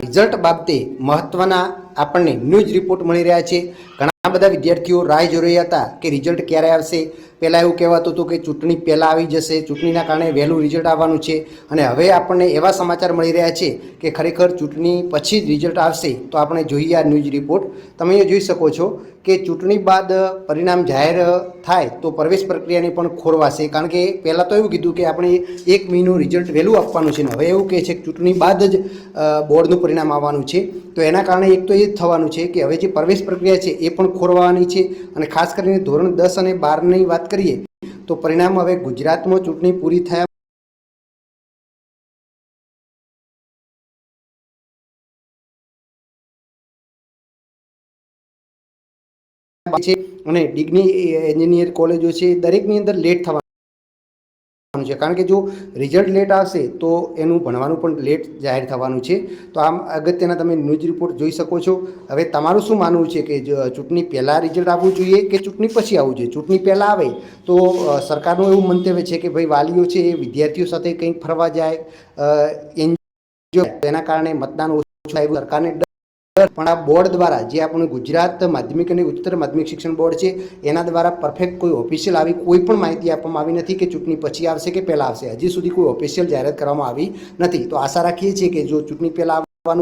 Result બાબતે મહત્વના આપણને ન્યૂઝ રિપોર્ટ મળી રહ્યા છે. ઘણા બધા વિદ્યાર્થીઓ રાહ જોઈ રહ્યા હતા કે રિઝલ્ટ ક્યારે આવશે? પહેલાં એવું કહેવાતું હતું કે ચૂંટણી પહેલાં આવી જશે, ચૂંટણીના કારણે વહેલું રિઝલ્ટ આવવાનું છે અને હવે આપણને એવા સમાચાર મળી રહ્યા છે કે ખરેખર ચૂંટણી પછી જ રિઝલ્ટ આવશે તો આપણે જોઈએ આ ન્યૂઝ રિપોર્ટ તમે અહીંયા જોઈ શકો છો કે ચૂંટણી બાદ પરિણામ જાહેર થાય તો પ્રવેશ પ્રક્રિયાને પણ ખોરવાશે. કારણ કે પહેલાં તો એવું કીધું કે આપણે એક મહિનું રિઝલ્ટ વહેલું આપવાનું છે ને હવે એવું કહે છે કે ચૂંટણી બાદ જ બોર્ડનું પરિણામ આવવાનું છે. તો એના કારણે એક તો એ જ થવાનું છે કે હવે જે પ્રવેશ પ્રક્રિયા છે એ પણ ખોરવાની છે અને ખાસ કરીને ધોરણ દસ અને બારની વાત કરીએ, તો પરિણામ હવે ગુજરાતમાં ચૂંટણી પૂરી થયા છે અને ડિગ્રી એન્જિનિયર કોલેજો છે, દરેકની અંદર લેટ થવાનું છે. કારણ કે જો રિઝલ્ટ લેટ આવશે તો એનું ભણવાનું પણ લેટ જાહેર થવાનું છે. તો આમ અગત્યના તમે ન્યૂઝ રિપોર્ટ જોઈ શકો છો. હવે તમારું શું માનવું છે કે ચૂંટણી પહેલાં રિઝલ્ટ આવવું જોઈએ કે ચૂંટણી પછી આવવું જોઈએ? ચૂંટણી પહેલાં આવે તો સરકારનું એવું મંતવ્ય છે કે ભાઈ વાલીઓ છે એ વિદ્યાર્થીઓ સાથે કંઈક ફરવા જાય અ, તેના કારણે મતદાન ઓછું થાય સરકારને પણ આ બોર્ડ દ્વારા જે આપણું ગુજરાત માધ્યમિક અને ઉચ્ચતર માધ્યમિક શિક્ષણ બોર્ડ છે, એના દ્વારા પરફેક્ટ કોઈ ઓફિશિયલ આવી કોઈ પણ માહિતી આપવામાં આવી નથી કે ચૂંટણી પછી આવશે કે પહેલાં આવશે. હજી સુધી કોઈ ઓફિશિયલ જાહેરાત કરવામાં આવી નથી. તો આશા રાખીએ છીએ કે જો ચૂંટણી પહેલાં